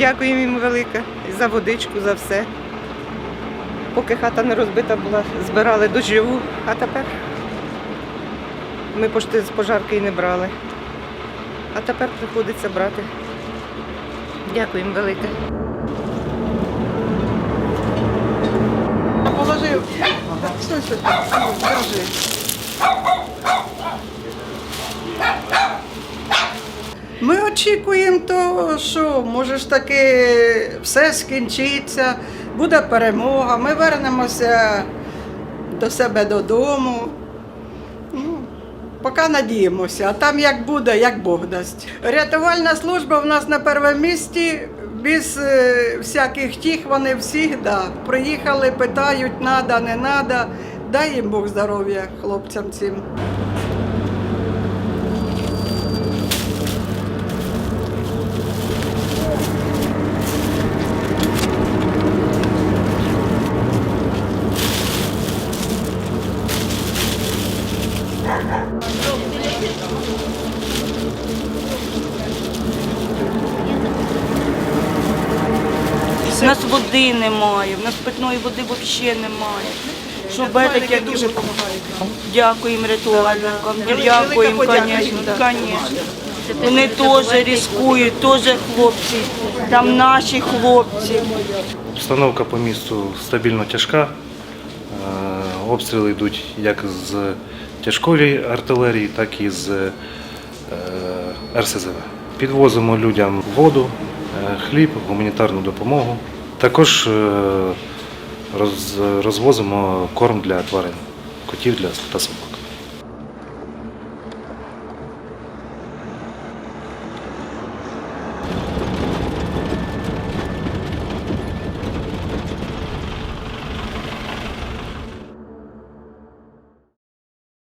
Дякуємо їм велике за водичку, за все. Поки хата не розбита була, збирали дощову, а тепер ми пошти з пожарки і не брали. А тепер приходиться брати. Дякуємо велике. Положив. Стой, стой. Держи. Ми очікуємо того, що може ж таки все скінчиться, буде перемога, ми вернемося до себе додому. Ну, поки надіємося, а там як буде, як Бог дасть. Рятувальна служба в нас на першому місці. Без е, всяких тіх вони всі да, приїхали, питають, надо, не надо. Дай їм Бог здоров'я хлопцям цим. У нас води немає, у нас питної води взагалі немає. Що таке дуже допомагають. Дякуємо рятувальникам, дякуємо, звісно, звісно. Вони теж ризикують, теж хлопці, там наші хлопці. Обстановка по місту стабільно тяжка. Е, Обстріли йдуть як з тяжкої артилерії, так і з е, РСЗВ. Підвозимо людям воду, е, хліб, гуманітарну допомогу. Також е, роз- розвозимо корм для тварин, котів для та собак.